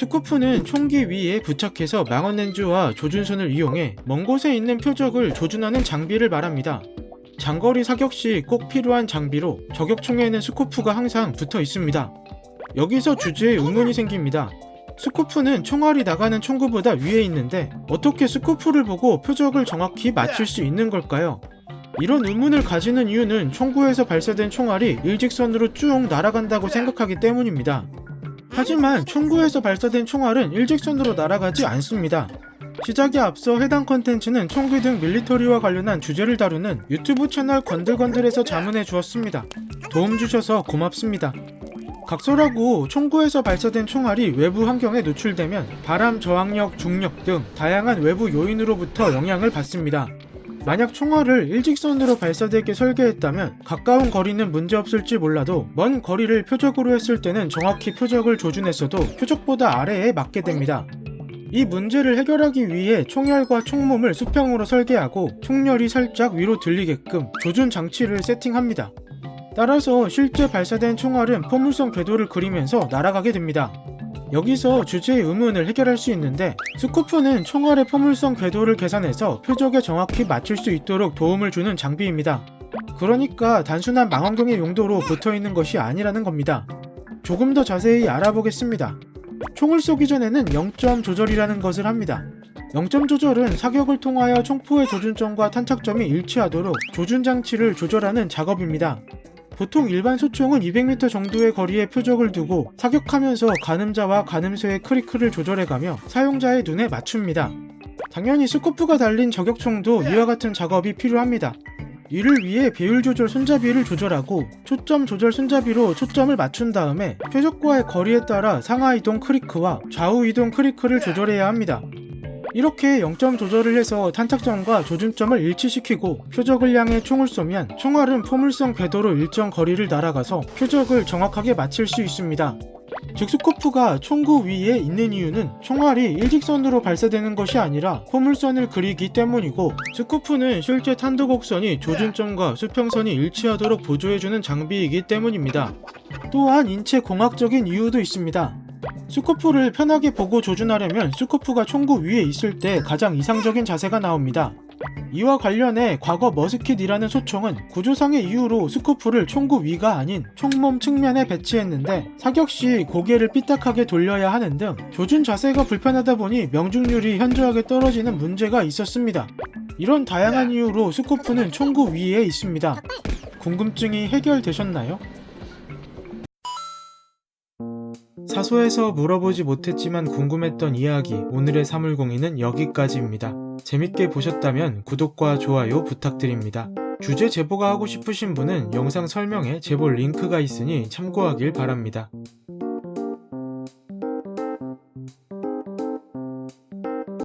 스코프는 총기 위에 부착해서 망원 렌즈와 조준선을 이용해 먼 곳에 있는 표적을 조준하는 장비를 말합니다. 장거리 사격 시 꼭 필요한 장비로 저격총에는 스코프가 항상 붙어 있습니다. 여기서 주제에 의문이 생깁니다. 스코프는 총알이 나가는 총구보다 위에 있는데 어떻게 스코프를 보고 표적을 정확히 맞출 수 있는 걸까요? 이런 의문을 가지는 이유는 총구에서 발사된 총알이 일직선으로 쭉 날아간다고 생각하기 때문입니다. 하지만 총구에서 발사된 총알은 일직선으로 날아가지 않습니다. 시작에 앞서 해당 컨텐츠는 총기 등 밀리터리와 관련한 주제를 다루는 유튜브 채널 건들건들에서 자문해 주었습니다. 도움 주셔서 고맙습니다. 각설하고 총구에서 발사된 총알이 외부 환경에 노출되면 바람 저항력, 중력 등 다양한 외부 요인으로부터 영향을 받습니다. 만약 총알을 일직선으로 발사되게 설계했다면 가까운 거리는 문제없을지 몰라도 먼 거리를 표적으로 했을 때는 정확히 표적을 조준했어도 표적보다 아래에 맞게 됩니다. 이 문제를 해결하기 위해 총열과 총몸을 수평으로 설계하고 총열이 살짝 위로 들리게끔 조준 장치를 세팅합니다. 따라서 실제 발사된 총알은 포물선 궤도를 그리면서 날아가게 됩니다. 여기서 주제의 의문을 해결할 수 있는데 스코프는 총알의 포물선 궤도를 계산해서 표적에 정확히 맞출 수 있도록 도움을 주는 장비입니다. 그러니까 단순한 망원경의 용도로 붙어 있는 것이 아니라는 겁니다. 조금 더 자세히 알아보겠습니다. 총을 쏘기 전에는 0점 조절이라는 것을 합니다. 0점 조절은 사격을 통하여 총포의 조준점과 탄착점이 일치하도록 조준 장치를 조절하는 작업입니다. 보통 일반 소총은 200m 정도의 거리에 표적을 두고 사격하면서 가늠자와 가늠쇠의 크리크를 조절해가며 사용자의 눈에 맞춥니다. 당연히 스코프가 달린 저격총도 이와 같은 작업이 필요합니다. 이를 위해 배율 조절 손잡이를 조절하고 초점 조절 손잡이로 초점을 맞춘 다음에 표적과의 거리에 따라 상하 이동 크리크와 좌우 이동 크리크를 조절해야 합니다. 이렇게 0점 조절을 해서 탄착점과 조준점을 일치시키고 표적을 향해 총을 쏘면 총알은 포물선 궤도로 일정 거리를 날아가서 표적을 정확하게 맞힐 수 있습니다. 즉 스코프가 총구 위에 있는 이유는 총알이 일직선으로 발사되는 것이 아니라 포물선을 그리기 때문이고 스코프는 실제 탄도곡선이 조준점과 수평선이 일치하도록 보조해주는 장비이기 때문입니다. 또한 인체 공학적인 이유도 있습니다. 스코프를 편하게 보고 조준하려면 스코프가 총구 위에 있을 때 가장 이상적인 자세가 나옵니다. 이와 관련해 과거 머스킷이라는 소총은 구조상의 이유로 스코프를 총구 위가 아닌 총몸 측면에 배치했는데 사격 시 고개를 삐딱하게 돌려야 하는 등 조준 자세가 불편하다 보니 명중률이 현저하게 떨어지는 문제가 있었습니다. 이런 다양한 이유로 스코프는 총구 위에 있습니다. 궁금증이 해결되셨나요? 사소해서 물어보지 못했지만 궁금했던 이야기 오늘의 사물공이는 여기까지입니다. 재밌게 보셨다면 구독과 좋아요 부탁드립니다. 주제 제보가 하고 싶으신 분은 영상 설명에 제보 링크가 있으니 참고하길 바랍니다.